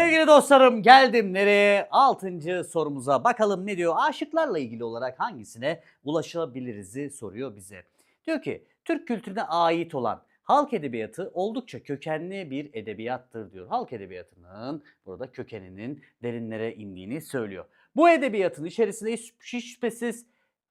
Sevgili dostlarım geldim nereye? Altıncı sorumuza bakalım ne diyor? Aşıklarla ilgili olarak hangisine ulaşabiliriz'i soruyor bize. Diyor ki Türk kültürüne ait olan halk edebiyatı oldukça kökenli bir edebiyattır diyor. Halk edebiyatının burada kökeninin derinlere indiğini söylüyor. Bu edebiyatın içerisinde hiç şüphesiz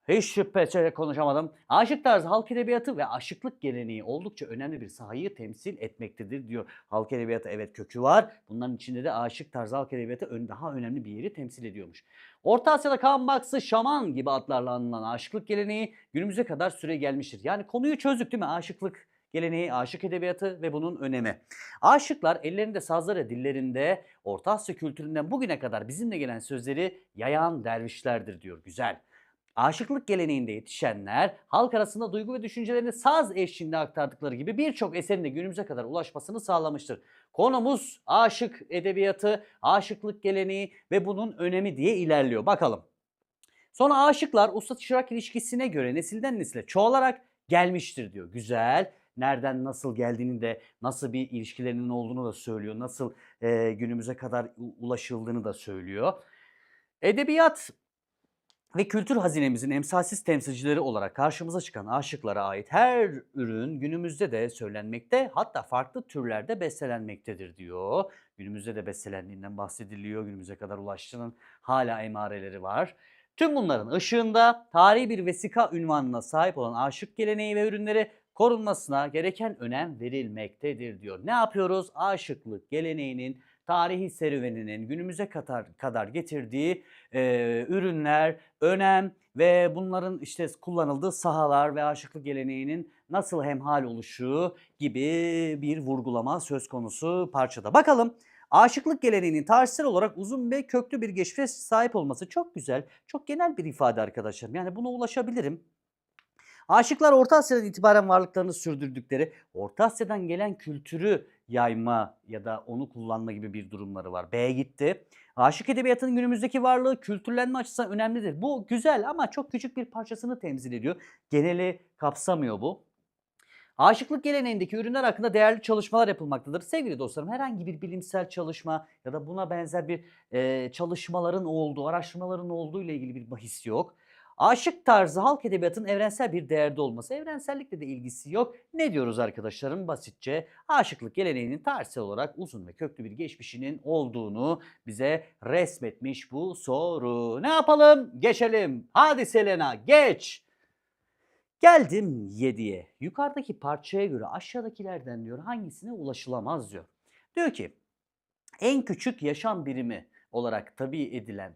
hiç şüphesiz konuşamadım. Aşık tarzı halk edebiyatı ve aşıklık geleneği oldukça önemli bir sahayı temsil etmektedir diyor. Halk edebiyatı evet kökü var. Bunların içinde de aşık tarzı halk edebiyatı daha önemli bir yeri temsil ediyormuş. Orta Asya'da Kaan Baksı, Şaman gibi adlarla anılan aşıklık geleneği günümüze kadar süre gelmiştir. Yani konuyu çözdük değil mi? Aşıklık geleneği, aşık edebiyatı ve bunun önemi. Aşıklar ellerinde sazları dillerinde Orta Asya kültüründen bugüne kadar bizimle gelen sözleri yayan dervişlerdir diyor. Güzel. Aşıklık geleneğinde yetişenler halk arasında duygu ve düşüncelerini saz eşliğinde aktardıkları gibi birçok eserin de günümüze kadar ulaşmasını sağlamıştır. Konumuz aşık edebiyatı, aşıklık geleneği ve bunun önemi diye ilerliyor. Bakalım. Sonra aşıklar usta çırak ilişkisine göre nesilden nesile çoğalarak gelmiştir diyor. Güzel. Nereden nasıl geldiğini de nasıl bir ilişkilerinin olduğunu da söylüyor. Nasıl e, günümüze kadar ulaşıldığını da söylüyor. Edebiyat ve kültür hazinemizin emsalsiz temsilcileri olarak karşımıza çıkan aşıklara ait her ürün günümüzde de söylenmekte hatta farklı türlerde bestelenmektedir diyor. Günümüzde de bestelendiğinden bahsediliyor. Günümüze kadar ulaştığının hala emareleri var. Tüm bunların ışığında tarihi bir vesika ünvanına sahip olan aşık geleneği ve ürünleri korunmasına gereken önem verilmektedir diyor. Ne yapıyoruz? Aşıklık geleneğinin tarihi serüveninin günümüze kadar, kadar getirdiği e, ürünler, önem ve bunların işte kullanıldığı sahalar ve aşıklık geleneğinin nasıl hemhal oluşu gibi bir vurgulama söz konusu parçada. Bakalım aşıklık geleneğinin tarihsel olarak uzun ve köklü bir geçmişe sahip olması çok güzel, çok genel bir ifade arkadaşlarım. Yani buna ulaşabilirim. Aşıklar Orta Asya'dan itibaren varlıklarını sürdürdükleri, Orta Asya'dan gelen kültürü yayma ya da onu kullanma gibi bir durumları var. B'ye gitti. Aşık edebiyatının günümüzdeki varlığı kültürlenme açısından önemlidir. Bu güzel ama çok küçük bir parçasını temsil ediyor. Geneli kapsamıyor bu. Aşıklık geleneğindeki ürünler hakkında değerli çalışmalar yapılmaktadır. Sevgili dostlarım herhangi bir bilimsel çalışma ya da buna benzer bir e, çalışmaların olduğu, araştırmaların olduğu ile ilgili bir bahis yok. Aşık tarzı halk edebiyatının evrensel bir değerde olması. Evrensellikle de ilgisi yok. Ne diyoruz arkadaşlarım? Basitçe aşıklık geleneğinin tarihsel olarak uzun ve köklü bir geçmişinin olduğunu bize resmetmiş bu soru. Ne yapalım? Geçelim. Hadi Selena geç. Geldim 7'ye. Yukarıdaki parçaya göre aşağıdakilerden diyor hangisine ulaşılamaz diyor. Diyor ki en küçük yaşam birimi olarak tabi edilen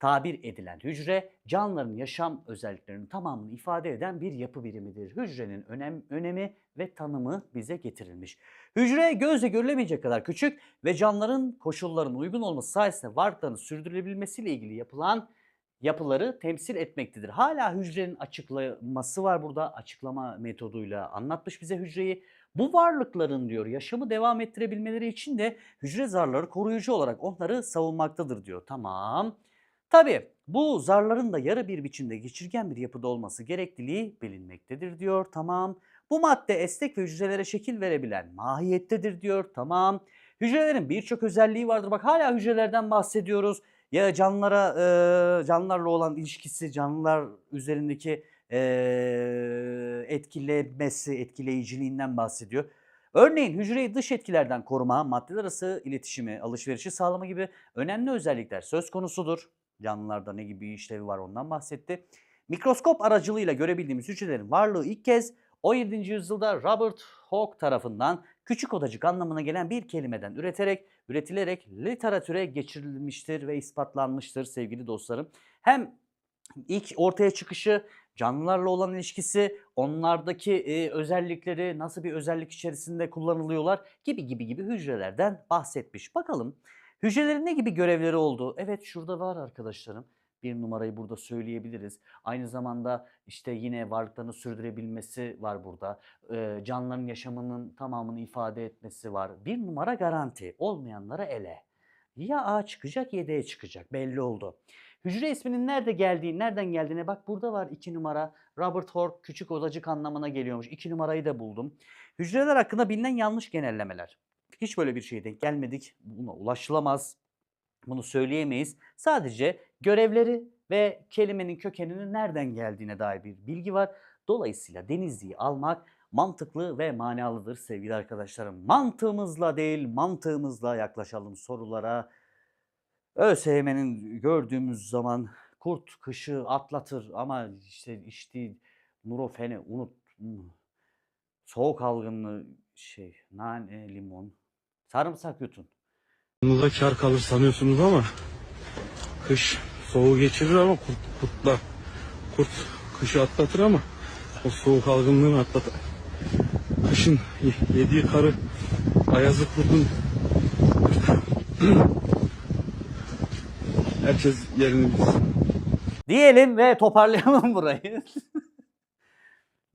tabir edilen hücre canlıların yaşam özelliklerinin tamamını ifade eden bir yapı birimidir. Hücrenin önem, önemi ve tanımı bize getirilmiş. Hücre gözle görülemeyecek kadar küçük ve canlıların koşulların uygun olması sayesinde varlıklarını sürdürülebilmesiyle ilgili yapılan yapıları temsil etmektedir. Hala hücrenin açıklaması var burada. Açıklama metoduyla anlatmış bize hücreyi. Bu varlıkların diyor yaşamı devam ettirebilmeleri için de hücre zarları koruyucu olarak onları savunmaktadır diyor. Tamam. Tabii bu zarların da yarı bir biçimde geçirgen bir yapıda olması gerekliliği bilinmektedir diyor. Tamam. Bu madde esnek ve hücrelere şekil verebilen mahiyettedir diyor. Tamam. Hücrelerin birçok özelliği vardır. Bak hala hücrelerden bahsediyoruz. Ya canlılara e, canlılarla olan ilişkisi, canlılar üzerindeki e, etkilemesi, etkileyiciliğinden bahsediyor. Örneğin hücreyi dış etkilerden koruma, maddeler arası iletişimi, alışverişi sağlama gibi önemli özellikler söz konusudur. Canlılarda ne gibi işlevi var ondan bahsetti. Mikroskop aracılığıyla görebildiğimiz hücrelerin varlığı ilk kez 17. yüzyılda Robert Hooke tarafından küçük odacık anlamına gelen bir kelimeden üreterek, üretilerek literatüre geçirilmiştir ve ispatlanmıştır sevgili dostlarım. Hem ilk ortaya çıkışı, canlılarla olan ilişkisi, onlardaki e, özellikleri nasıl bir özellik içerisinde kullanılıyorlar gibi gibi gibi hücrelerden bahsetmiş. Bakalım hücrelerin ne gibi görevleri olduğu. Evet şurada var arkadaşlarım. Bir numarayı burada söyleyebiliriz. Aynı zamanda işte yine varlıklarını sürdürebilmesi var burada. Ee, canlıların yaşamının tamamını ifade etmesi var. Bir numara garanti. Olmayanlara ele. Ya A çıkacak ya D çıkacak. Belli oldu. Hücre isminin nerede geldiği, nereden geldiğine bak burada var 2 numara. Robert Hooke küçük odacık anlamına geliyormuş. 2 numarayı da buldum. Hücreler hakkında bilinen yanlış genellemeler. Hiç böyle bir şeye denk gelmedik. Buna ulaşılamaz. Bunu söyleyemeyiz. Sadece görevleri ve kelimenin kökeninin nereden geldiğine dair bir bilgi var. Dolayısıyla Denizli'yi almak mantıklı ve manalıdır sevgili arkadaşlarım. Mantığımızla değil mantığımızla yaklaşalım sorulara. ÖSYM'nin gördüğümüz zaman kurt kışı atlatır ama işte işte Nurofen'i unut. Soğuk algınlığı şey nane limon sarımsak yutun. Yanınıza kar kalır sanıyorsunuz ama kış soğuğu geçirir ama kurt, kurtla kurt kışı atlatır ama o soğuk algınlığını atlatır. Kışın ye- yediği karı ayazı kurdun herkes yerini bilsin. Diyelim ve toparlayalım burayı.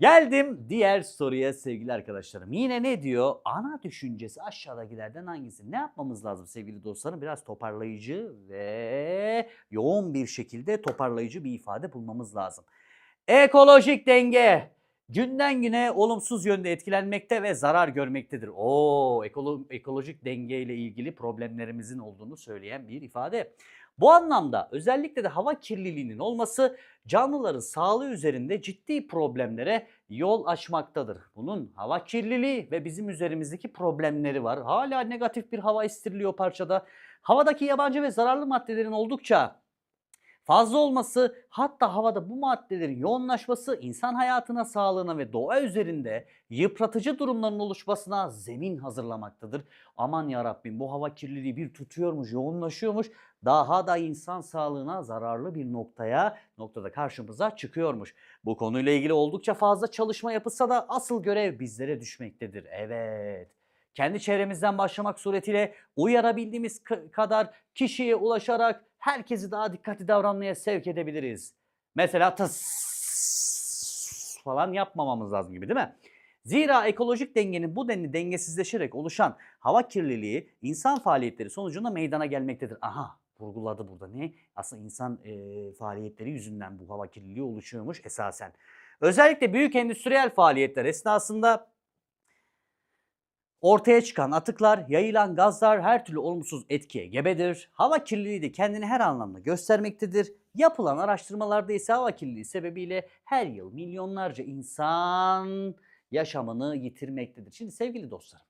Geldim diğer soruya sevgili arkadaşlarım. Yine ne diyor? Ana düşüncesi aşağıdakilerden hangisi? Ne yapmamız lazım sevgili dostlarım? Biraz toparlayıcı ve yoğun bir şekilde toparlayıcı bir ifade bulmamız lazım. Ekolojik denge günden güne olumsuz yönde etkilenmekte ve zarar görmektedir. Oo, ekolo- ekolojik denge ile ilgili problemlerimizin olduğunu söyleyen bir ifade. Bu anlamda özellikle de hava kirliliğinin olması canlıların sağlığı üzerinde ciddi problemlere yol açmaktadır. Bunun hava kirliliği ve bizim üzerimizdeki problemleri var. Hala negatif bir hava estiriliyor parçada. Havadaki yabancı ve zararlı maddelerin oldukça fazla olması hatta havada bu maddelerin yoğunlaşması insan hayatına, sağlığına ve doğa üzerinde yıpratıcı durumların oluşmasına zemin hazırlamaktadır. Aman ya Rabbim bu hava kirliliği bir tutuyormuş, yoğunlaşıyormuş. Daha da insan sağlığına zararlı bir noktaya, noktada karşımıza çıkıyormuş. Bu konuyla ilgili oldukça fazla çalışma yapılsa da asıl görev bizlere düşmektedir. Evet. Kendi çevremizden başlamak suretiyle uyarabildiğimiz kadar kişiye ulaşarak herkesi daha dikkatli davranmaya sevk edebiliriz. Mesela tıs falan yapmamamız lazım gibi değil mi? Zira ekolojik dengenin bu denli dengesizleşerek oluşan hava kirliliği insan faaliyetleri sonucunda meydana gelmektedir. Aha vurguladı burada ne? Aslında insan e, faaliyetleri yüzünden bu hava kirliliği oluşuyormuş esasen. Özellikle büyük endüstriyel faaliyetler esnasında ortaya çıkan atıklar, yayılan gazlar her türlü olumsuz etkiye gebedir. Hava kirliliği de kendini her anlamda göstermektedir. Yapılan araştırmalarda ise hava kirliliği sebebiyle her yıl milyonlarca insan yaşamını yitirmektedir. Şimdi sevgili dostlarım,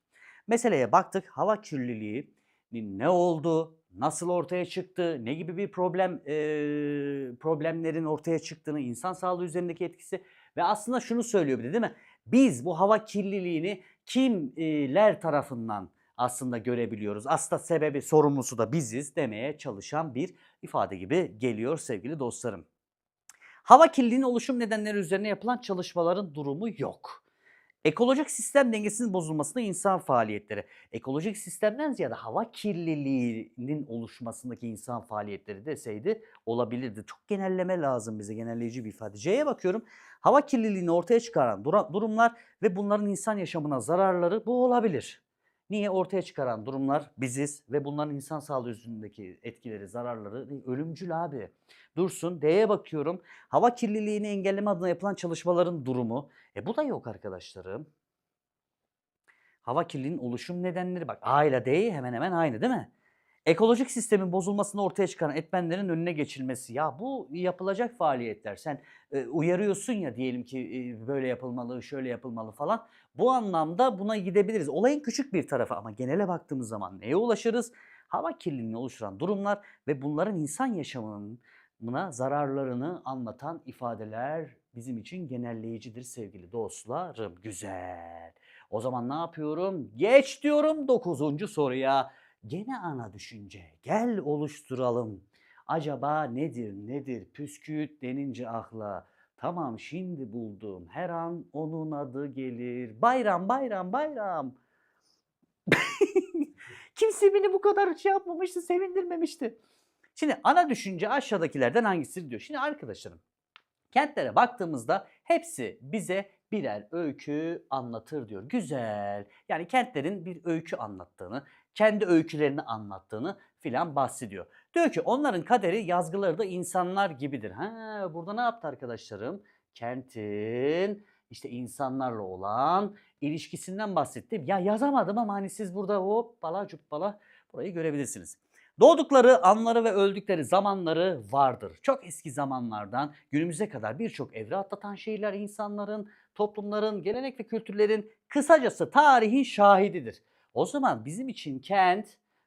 meseleye baktık. Hava kirliliğinin ne olduğu, nasıl ortaya çıktı, ne gibi bir problem eee, problemlerin ortaya çıktığını, insan sağlığı üzerindeki etkisi ve aslında şunu söylüyor bir de değil mi? Biz bu hava kirliliğini kimler tarafından aslında görebiliyoruz? Aslında sebebi, sorumlusu da biziz demeye çalışan bir ifade gibi geliyor sevgili dostlarım. Hava kirliliğinin oluşum nedenleri üzerine yapılan çalışmaların durumu yok. Ekolojik sistem dengesinin bozulmasında insan faaliyetleri. Ekolojik sistemden ziyade hava kirliliğinin oluşmasındaki insan faaliyetleri deseydi olabilirdi. Çok genelleme lazım bize genelleyici bir ifade. C'ye bakıyorum. Hava kirliliğini ortaya çıkaran durumlar ve bunların insan yaşamına zararları bu olabilir. Niye ortaya çıkaran durumlar biziz ve bunların insan sağlığı üzerindeki etkileri, zararları ölümcül abi. Dursun. D'ye bakıyorum. Hava kirliliğini engelleme adına yapılan çalışmaların durumu. E bu da yok arkadaşlarım. Hava kirliliğinin oluşum nedenleri bak A ile D'yi hemen hemen aynı değil mi? Ekolojik sistemin bozulmasını ortaya çıkaran etmenlerin önüne geçilmesi. Ya bu yapılacak faaliyetler. Sen e, uyarıyorsun ya diyelim ki e, böyle yapılmalı, şöyle yapılmalı falan. Bu anlamda buna gidebiliriz. Olayın küçük bir tarafı ama genele baktığımız zaman neye ulaşırız? Hava kirliliğini oluşturan durumlar ve bunların insan yaşamına zararlarını anlatan ifadeler bizim için genelleyicidir sevgili dostlarım. Güzel. O zaman ne yapıyorum? Geç diyorum 9. soruya. Gene ana düşünce. Gel oluşturalım. Acaba nedir nedir püsküüt denince akla. Tamam şimdi buldum. Her an onun adı gelir. Bayram bayram bayram. Kimse beni bu kadar şey yapmamıştı, sevindirmemişti. Şimdi ana düşünce aşağıdakilerden hangisidir diyor. Şimdi arkadaşlarım kentlere baktığımızda hepsi bize birer öykü anlatır diyor. Güzel. Yani kentlerin bir öykü anlattığını, kendi öykülerini anlattığını filan bahsediyor. Diyor ki onların kaderi yazgıları da insanlar gibidir. Ha, burada ne yaptı arkadaşlarım? Kentin işte insanlarla olan ilişkisinden bahsettim. Ya yazamadım ama hani siz burada hop bala cuppala burayı görebilirsiniz. Doğdukları anları ve öldükleri zamanları vardır. Çok eski zamanlardan günümüze kadar birçok evre atlatan şehirler insanların, toplumların, gelenek ve kültürlerin kısacası tarihin şahididir. O zaman bizim için kent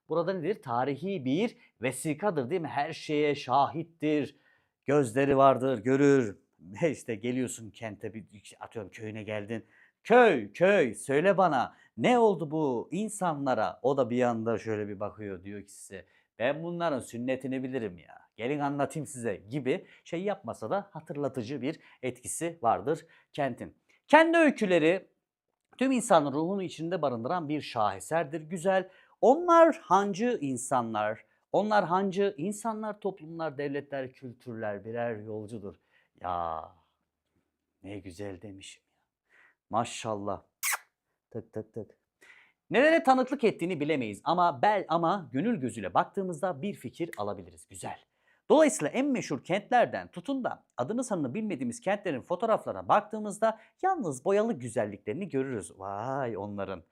burada nedir? Tarihi bir vesikadır değil mi? Her şeye şahittir. Gözleri vardır, görür. İşte geliyorsun kente bir atıyorum köyüne geldin. Köy, köy söyle bana ne oldu bu insanlara? O da bir yanda şöyle bir bakıyor diyor ki size ben bunların sünnetini bilirim ya. Gelin anlatayım size gibi şey yapmasa da hatırlatıcı bir etkisi vardır kentin. Kendi öyküleri tüm insanın ruhunu içinde barındıran bir şaheserdir. Güzel. Onlar hancı insanlar. Onlar hancı insanlar, toplumlar, devletler, kültürler birer yolcudur. Ya ne güzel demişim ya. Maşallah. Tık tık tık. Nelere tanıklık ettiğini bilemeyiz ama bel ama gönül gözüyle baktığımızda bir fikir alabiliriz. Güzel. Dolayısıyla en meşhur kentlerden tutun da adını sanını bilmediğimiz kentlerin fotoğraflarına baktığımızda yalnız boyalı güzelliklerini görürüz. Vay onların.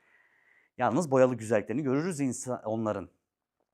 Yalnız boyalı güzelliklerini görürüz insan, onların.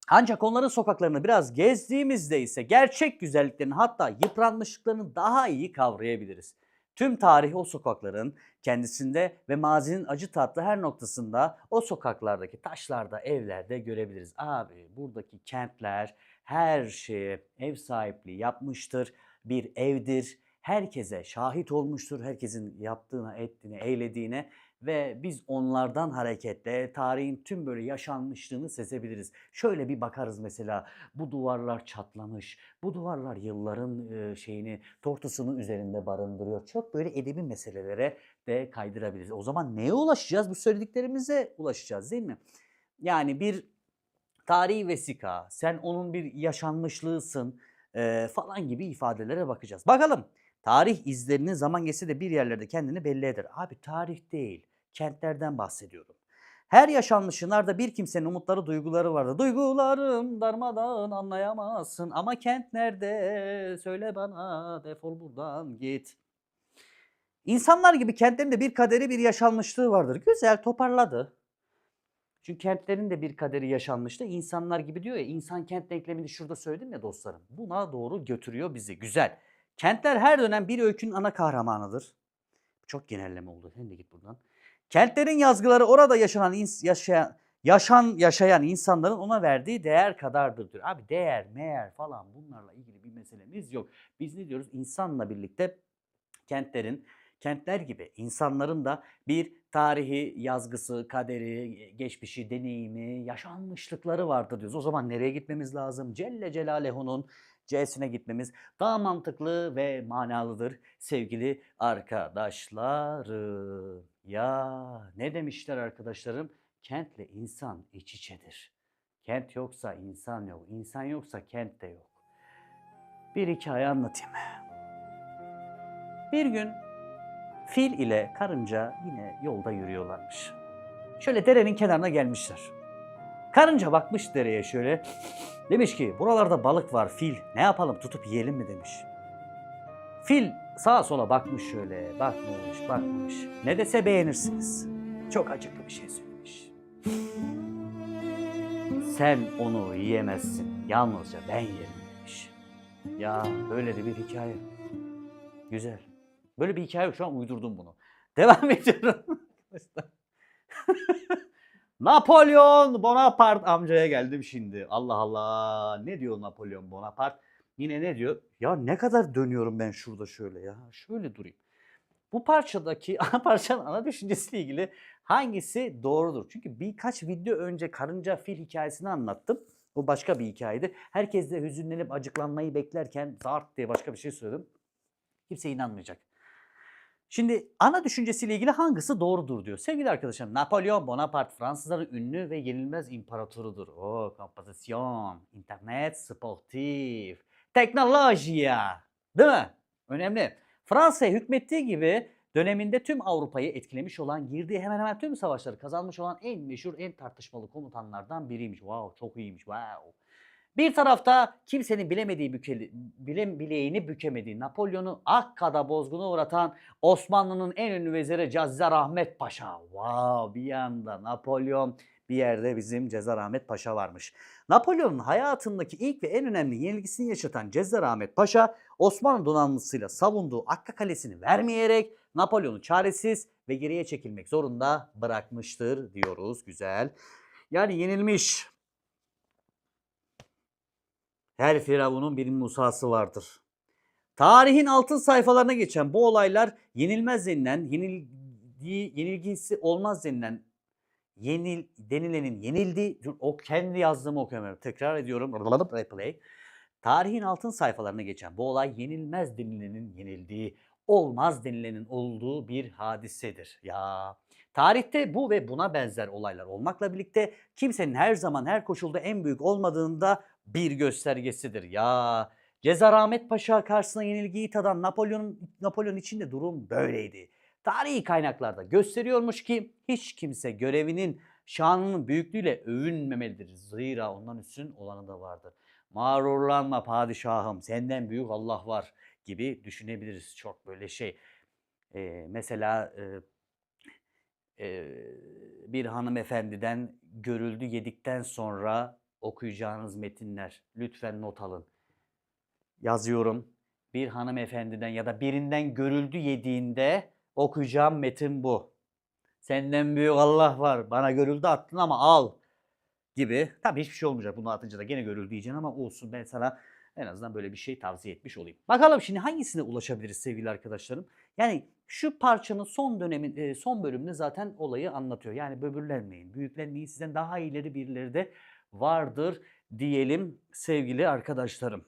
Ancak onların sokaklarını biraz gezdiğimizde ise gerçek güzelliklerini hatta yıpranmışlıklarını daha iyi kavrayabiliriz. Tüm tarih o sokakların kendisinde ve mazinin acı tatlı her noktasında o sokaklardaki taşlarda, evlerde görebiliriz. Abi buradaki kentler her şeye ev sahipliği yapmıştır. Bir evdir. Herkese şahit olmuştur. Herkesin yaptığına, ettiğine, eylediğine ve biz onlardan hareketle tarihin tüm böyle yaşanmışlığını sezebiliriz. Şöyle bir bakarız mesela bu duvarlar çatlamış, bu duvarlar yılların e, şeyini, tortusunu üzerinde barındırıyor. Çok böyle edebi meselelere de kaydırabiliriz. O zaman neye ulaşacağız? Bu söylediklerimize ulaşacağız değil mi? Yani bir tarihi vesika, sen onun bir yaşanmışlığısın e, falan gibi ifadelere bakacağız. Bakalım tarih izlerini zaman geçse de bir yerlerde kendini belli eder. Abi tarih değil, kentlerden bahsediyorum. Her yaşanmışınlarda bir kimsenin umutları, duyguları vardır. Duygularım darmadan anlayamazsın ama kent nerede? Söyle bana defol buradan git. İnsanlar gibi kentlerin bir kaderi, bir yaşanmışlığı vardır. Güzel toparladı. Çünkü kentlerin de bir kaderi yaşanmıştı. İnsanlar gibi diyor ya, insan kent denklemini şurada söyledim ya dostlarım. Buna doğru götürüyor bizi. Güzel. Kentler her dönem bir öykünün ana kahramanıdır. Çok genelleme oldu. Sen de git buradan. Kentlerin yazgıları orada yaşanan yaşayan yaşan yaşayan insanların ona verdiği değer kadardır diyor. Abi değer, meğer falan bunlarla ilgili bir meselemiz yok. Biz ne diyoruz? İnsanla birlikte kentlerin kentler gibi insanların da bir tarihi, yazgısı, kaderi, geçmişi, deneyimi, yaşanmışlıkları vardır diyoruz. O zaman nereye gitmemiz lazım? Celle Celaluhu'nun C'sine gitmemiz daha mantıklı ve manalıdır sevgili arkadaşlarım. Ya ne demişler arkadaşlarım? Kentle insan iç içedir. Kent yoksa insan yok, insan yoksa kent de yok. Bir hikaye anlatayım. Bir gün fil ile karınca yine yolda yürüyorlarmış. Şöyle derenin kenarına gelmişler. Karınca bakmış dereye şöyle. Demiş ki buralarda balık var fil ne yapalım tutup yiyelim mi demiş. Fil sağa sola bakmış şöyle bakmış bakmış. Ne dese beğenirsiniz. Çok acıklı bir şey söylemiş. Sen onu yiyemezsin yalnızca ben yerim demiş. Ya böyle de bir hikaye. Güzel. Böyle bir hikaye yok. Şu an uydurdum bunu. Devam ediyorum. Napolyon Bonaparte amcaya geldim şimdi. Allah Allah. Ne diyor Napolyon Bonaparte? Yine ne diyor? Ya ne kadar dönüyorum ben şurada şöyle ya. Şöyle durayım. Bu parçadaki ana parçanın ana düşüncesiyle ilgili hangisi doğrudur? Çünkü birkaç video önce karınca fil hikayesini anlattım. O başka bir hikayeydi. Herkes de hüzünlenip acıklanmayı beklerken zart diye başka bir şey söyledim. Kimse inanmayacak. Şimdi ana düşüncesiyle ilgili hangisi doğrudur diyor. Sevgili arkadaşım Napolyon Bonaparte Fransızların ünlü ve yenilmez imparatorudur. O kompozisyon, internet, sportif, teknolojiya. Değil mi? Önemli. Fransa'ya hükmettiği gibi döneminde tüm Avrupa'yı etkilemiş olan, girdiği hemen hemen tüm savaşları kazanmış olan en meşhur, en tartışmalı komutanlardan biriymiş. Wow, çok iyiymiş. Wow. Bir tarafta kimsenin bilemediği bükeli, bilem bileğini bükemediği Napolyon'u Akka'da bozguna uğratan Osmanlı'nın en ünlü veziri Cazzar Ahmet Paşa. Wow, bir yanda Napolyon bir yerde bizim Cezar Ahmet Paşa varmış. Napolyon'un hayatındaki ilk ve en önemli yenilgisini yaşatan Cezar Ahmet Paşa Osmanlı donanmasıyla savunduğu Akka Kalesi'ni vermeyerek Napolyon'u çaresiz ve geriye çekilmek zorunda bırakmıştır diyoruz. Güzel. Yani yenilmiş. Her firavunun bir Musa'sı vardır. Tarihin altın sayfalarına geçen bu olaylar yenilmez denilen, yenilgi, yenilgisi olmaz denilen yenil denilenin yenildiği, o kendi yazdığımı okuyamıyorum. Tekrar ediyorum. Replay. Tarihin altın sayfalarına geçen bu olay yenilmez denilenin yenildiği, olmaz denilenin olduğu bir hadisedir. Ya tarihte bu ve buna benzer olaylar olmakla birlikte kimsenin her zaman her koşulda en büyük olmadığında bir göstergesidir. Ya Cezar Ahmet Paşa karşısına yenilgiyi tadan Napolyon Napolyon için de durum böyleydi. Tarihi kaynaklarda gösteriyormuş ki hiç kimse görevinin şanının büyüklüğüyle övünmemelidir. Zira ondan üstün olanı da vardır. Mağrurlanma padişahım senden büyük Allah var gibi düşünebiliriz. Çok böyle şey. Ee, mesela e, e, bir hanımefendiden görüldü yedikten sonra okuyacağınız metinler. Lütfen not alın. Yazıyorum. Bir hanımefendiden ya da birinden görüldü yediğinde okuyacağım metin bu. Senden büyük Allah var. Bana görüldü attın ama al gibi. Tabii hiçbir şey olmayacak bunu atınca da gene görüldü diyeceksin ama olsun ben sana en azından böyle bir şey tavsiye etmiş olayım. Bakalım şimdi hangisine ulaşabiliriz sevgili arkadaşlarım? Yani şu parçanın son dönemin e, son bölümünde zaten olayı anlatıyor. Yani böbürlenmeyin, büyüklenmeyin. Sizden daha iyileri birileri de vardır diyelim sevgili arkadaşlarım.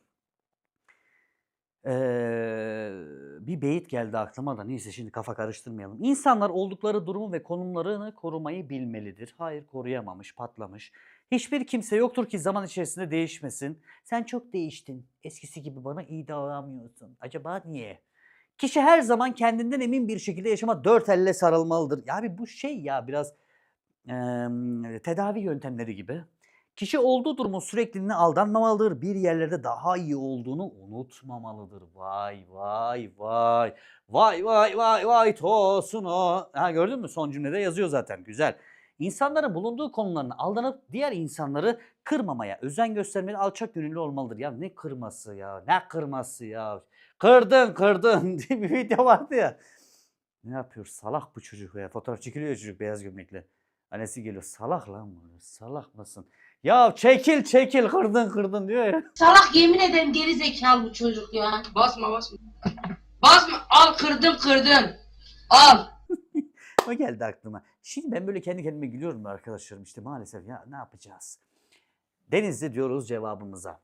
Ee, bir beyit geldi aklıma da neyse şimdi kafa karıştırmayalım. İnsanlar oldukları durumu ve konumlarını korumayı bilmelidir. Hayır koruyamamış, patlamış. Hiçbir kimse yoktur ki zaman içerisinde değişmesin. Sen çok değiştin. Eskisi gibi bana iyi davranmıyorsun. Acaba niye? Kişi her zaman kendinden emin bir şekilde yaşama dört elle sarılmalıdır. Ya bu şey ya biraz eee, tedavi yöntemleri gibi. Kişi olduğu durumun sürekliliğine aldanmamalıdır. Bir yerlerde daha iyi olduğunu unutmamalıdır. Vay vay vay. Vay vay vay vay tosun o. Ha gördün mü? Son cümlede yazıyor zaten. Güzel. İnsanların bulunduğu konularına aldanıp diğer insanları kırmamaya özen göstermeli, alçak gönüllü olmalıdır. Ya ne kırması ya? Ne kırması ya? Kırdın kırdın diye bir video vardı ya. Ne yapıyor? Salak bu çocuk ya. Fotoğraf çekiliyor çocuk beyaz gömlekle. Annesi geliyor. Salak lan bu. Salak mısın? Ya çekil çekil kırdın kırdın diyor ya. Salak yemin ederim geri zekalı bu çocuk ya. Basma basma. Basma al kırdım kırdım. Al. O geldi aklıma. Şimdi ben böyle kendi kendime gülüyorum da arkadaşlarım işte maalesef ya ne yapacağız? Denizli diyoruz cevabımıza.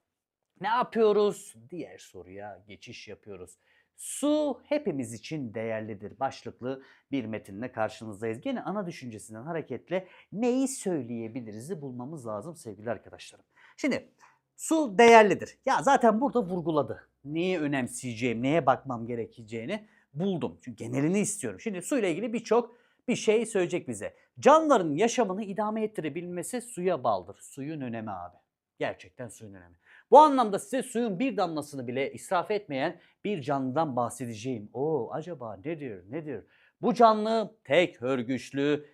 Ne yapıyoruz? Diğer soruya geçiş yapıyoruz. Su hepimiz için değerlidir. Başlıklı bir metinle karşınızdayız. Gene ana düşüncesinden hareketle neyi söyleyebiliriz bulmamız lazım sevgili arkadaşlarım. Şimdi su değerlidir. Ya zaten burada vurguladı. Neyi önemseyeceğim, neye bakmam gerekeceğini buldum. Çünkü genelini istiyorum. Şimdi suyla ilgili birçok bir şey söyleyecek bize. Canlıların yaşamını idame ettirebilmesi suya bağlıdır. Suyun önemi abi. Gerçekten suyun önemi. Bu anlamda size suyun bir damlasını bile israf etmeyen bir canlıdan bahsedeceğim. Oo acaba nedir nedir? Bu canlı tek hörgüçlü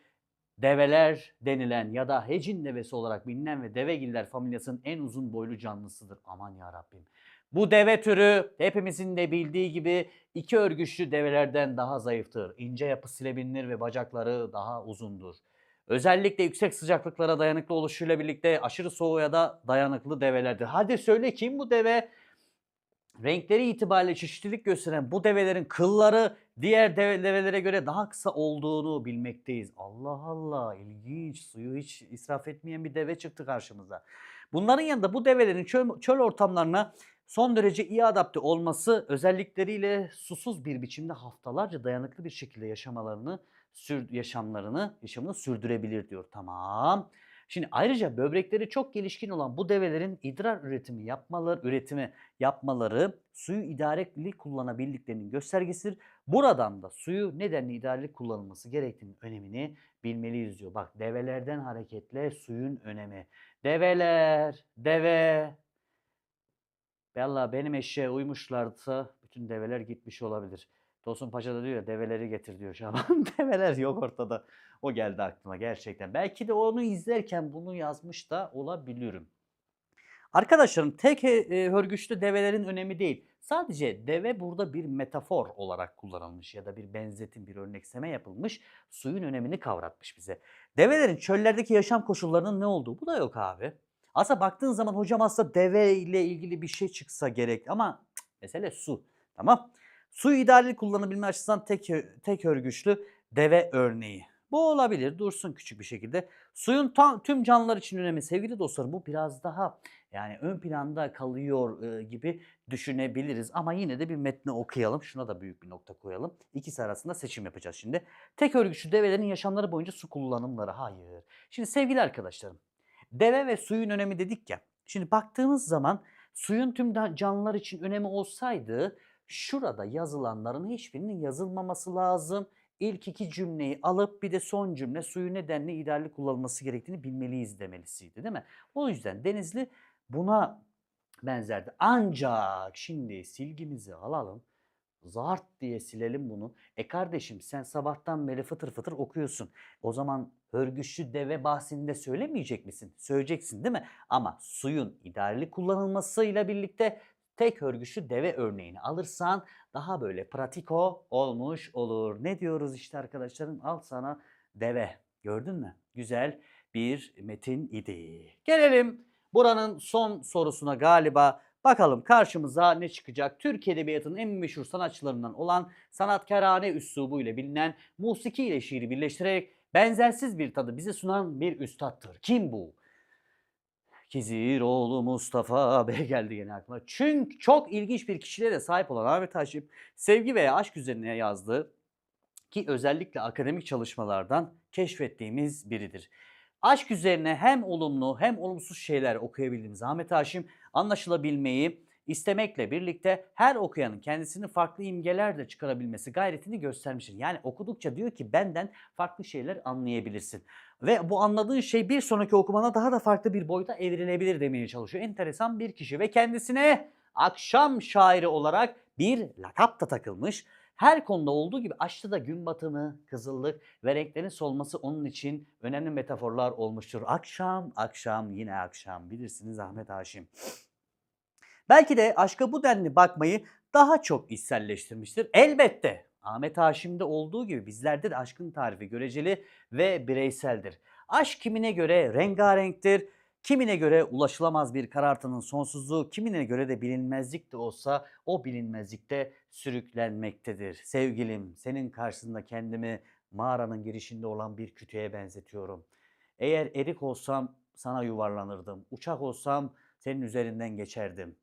develer denilen ya da hecin devesi olarak bilinen ve devegiller familyasının en uzun boylu canlısıdır. Aman ya Rabbim. Bu deve türü hepimizin de bildiği gibi iki örgüçlü develerden daha zayıftır. İnce yapısıyla bilinir ve bacakları daha uzundur. Özellikle yüksek sıcaklıklara dayanıklı oluşuyla birlikte aşırı soğuğa da dayanıklı develerdir. Hadi söyle kim bu deve? Renkleri itibariyle çeşitlilik gösteren bu develerin kılları diğer deve- develere göre daha kısa olduğunu bilmekteyiz. Allah Allah ilginç suyu hiç israf etmeyen bir deve çıktı karşımıza. Bunların yanında bu develerin çöl, çöl ortamlarına son derece iyi adapte olması özellikleriyle susuz bir biçimde haftalarca dayanıklı bir şekilde yaşamalarını sür, yaşamlarını yaşamını sürdürebilir diyor. Tamam. Şimdi ayrıca böbrekleri çok gelişkin olan bu develerin idrar üretimi yapmaları, üretimi yapmaları suyu idareli kullanabildiklerinin göstergesidir. Buradan da suyu nedenle idareli kullanılması gerektiğinin önemini bilmeliyiz diyor. Bak develerden hareketle suyun önemi. Develer, deve, Vallahi benim eşeğe uymuşlarsa bütün develer gitmiş olabilir. Tosun Paşa da diyor ya develeri getir diyor Şaban. Develer yok ortada. O geldi aklıma gerçekten. Belki de onu izlerken bunu yazmış da olabilirim. Arkadaşlarım tek e, e, hörgüçlü develerin önemi değil. Sadece deve burada bir metafor olarak kullanılmış ya da bir benzetim, bir örnekseme yapılmış. Suyun önemini kavratmış bize. Develerin çöllerdeki yaşam koşullarının ne olduğu bu da yok abi. Aslında baktığın zaman hocam aslında deve ile ilgili bir şey çıksa gerek ama cık, mesele su. Tamam. Suyu idareli kullanabilme açısından tek, tek örgüçlü deve örneği. Bu olabilir dursun küçük bir şekilde. Suyun tam, tüm canlılar için önemi sevgili dostlarım bu biraz daha yani ön planda kalıyor e, gibi düşünebiliriz. Ama yine de bir metni okuyalım. Şuna da büyük bir nokta koyalım. İkisi arasında seçim yapacağız şimdi. Tek örgüçlü develerin yaşamları boyunca su kullanımları. Hayır. Şimdi sevgili arkadaşlarım. Deve ve suyun önemi dedik ya. Şimdi baktığımız zaman suyun tüm canlılar için önemi olsaydı şurada yazılanların hiçbirinin yazılmaması lazım. İlk iki cümleyi alıp bir de son cümle suyu nedenle idareli kullanılması gerektiğini bilmeliyiz demelisiydi değil mi? O yüzden Denizli buna benzerdi. Ancak şimdi silgimizi alalım. Zart diye silelim bunu. E kardeşim sen sabahtan beri fıtır fıtır okuyorsun. O zaman hörgüçlü deve bahsinde söylemeyecek misin? Söyleyeceksin değil mi? Ama suyun idareli kullanılmasıyla birlikte tek hörgüçlü deve örneğini alırsan daha böyle pratiko olmuş olur. Ne diyoruz işte arkadaşlarım? Al sana deve. Gördün mü? Güzel bir metin idi. Gelelim buranın son sorusuna galiba. Bakalım karşımıza ne çıkacak? Türk Edebiyatı'nın en meşhur sanatçılarından olan sanatkarane üslubu ile bilinen musiki ile şiiri birleştirerek benzersiz bir tadı bize sunan bir üstattır. Kim bu? Kiziroğlu Mustafa Bey geldi yine aklıma. Çünkü çok ilginç bir kişiliğe de sahip olan Ahmet Haşim sevgi veya aşk üzerine yazdığı ki özellikle akademik çalışmalardan keşfettiğimiz biridir. Aşk üzerine hem olumlu hem olumsuz şeyler okuyabildiğimiz Ahmet Haşim anlaşılabilmeyi istemekle birlikte her okuyanın kendisini farklı imgelerle çıkarabilmesi gayretini göstermiştir. Yani okudukça diyor ki benden farklı şeyler anlayabilirsin. Ve bu anladığın şey bir sonraki okumana daha da farklı bir boyuta evrilebilir demeye çalışıyor. Enteresan bir kişi ve kendisine akşam şairi olarak bir lakap da takılmış. Her konuda olduğu gibi aşkta da gün batımı, kızıllık ve renklerin solması onun için önemli metaforlar olmuştur. Akşam, akşam, yine akşam bilirsiniz Ahmet Haşim. Belki de aşka bu denli bakmayı daha çok içselleştirmiştir. Elbette Ahmet Haşim'de olduğu gibi bizlerde de aşkın tarifi göreceli ve bireyseldir. Aşk kimine göre rengarenktir, kimine göre ulaşılamaz bir karartının sonsuzluğu, kimine göre de bilinmezlik de olsa o bilinmezlikte sürüklenmektedir. Sevgilim senin karşısında kendimi mağaranın girişinde olan bir kütüğe benzetiyorum. Eğer erik olsam sana yuvarlanırdım, uçak olsam senin üzerinden geçerdim.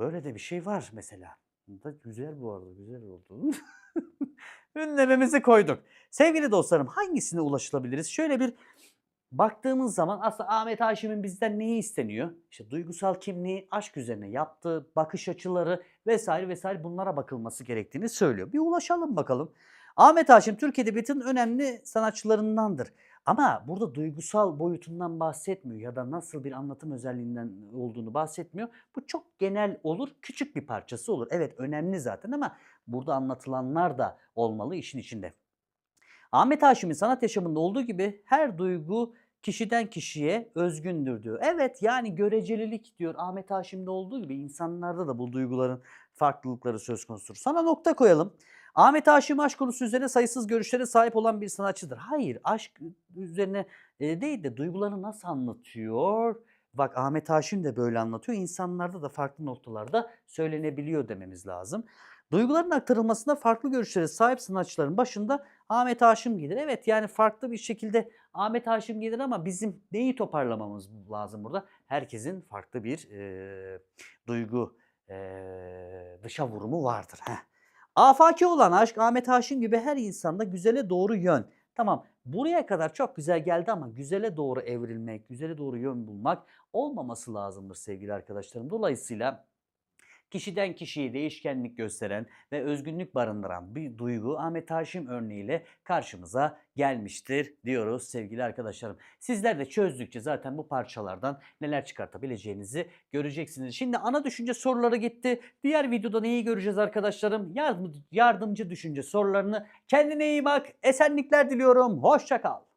Böyle de bir şey var mesela. Bu da güzel bu arada, güzel oldu. Ünlememizi koyduk. Sevgili dostlarım hangisine ulaşılabiliriz? Şöyle bir baktığımız zaman aslında Ahmet Haşim'in bizden neyi isteniyor? İşte duygusal kimliği, aşk üzerine yaptığı bakış açıları vesaire vesaire bunlara bakılması gerektiğini söylüyor. Bir ulaşalım bakalım. Ahmet Haşim Türk Edebiyatı'nın önemli sanatçılarındandır. Ama burada duygusal boyutundan bahsetmiyor ya da nasıl bir anlatım özelliğinden olduğunu bahsetmiyor. Bu çok genel olur, küçük bir parçası olur. Evet önemli zaten ama burada anlatılanlar da olmalı işin içinde. Ahmet Haşim'in sanat yaşamında olduğu gibi her duygu kişiden kişiye özgündür diyor. Evet yani görecelilik diyor Ahmet Haşim'de olduğu gibi insanlarda da bu duyguların farklılıkları söz konusudur. Sana nokta koyalım. Ahmet Haşim aşk konusu üzerine sayısız görüşlere sahip olan bir sanatçıdır. Hayır aşk üzerine e, değil de duygularını nasıl anlatıyor? Bak Ahmet Haşim de böyle anlatıyor. İnsanlarda da farklı noktalarda söylenebiliyor dememiz lazım. Duyguların aktarılmasında farklı görüşlere sahip sanatçıların başında Ahmet Haşim gelir. Evet yani farklı bir şekilde Ahmet Haşim gelir ama bizim neyi toparlamamız lazım burada? Herkesin farklı bir e, duygu e, dışa vurumu vardır. Heh. Afaki olan aşk Ahmet Haşim gibi her insanda güzele doğru yön. Tamam buraya kadar çok güzel geldi ama güzele doğru evrilmek, güzele doğru yön bulmak olmaması lazımdır sevgili arkadaşlarım. Dolayısıyla kişiden kişiye değişkenlik gösteren ve özgünlük barındıran bir duygu Ahmet Haşim örneğiyle karşımıza gelmiştir diyoruz sevgili arkadaşlarım. Sizler de çözdükçe zaten bu parçalardan neler çıkartabileceğinizi göreceksiniz. Şimdi ana düşünce soruları gitti. Diğer videoda neyi göreceğiz arkadaşlarım? Yardım, yardımcı düşünce sorularını. Kendine iyi bak. Esenlikler diliyorum. Hoşça kal.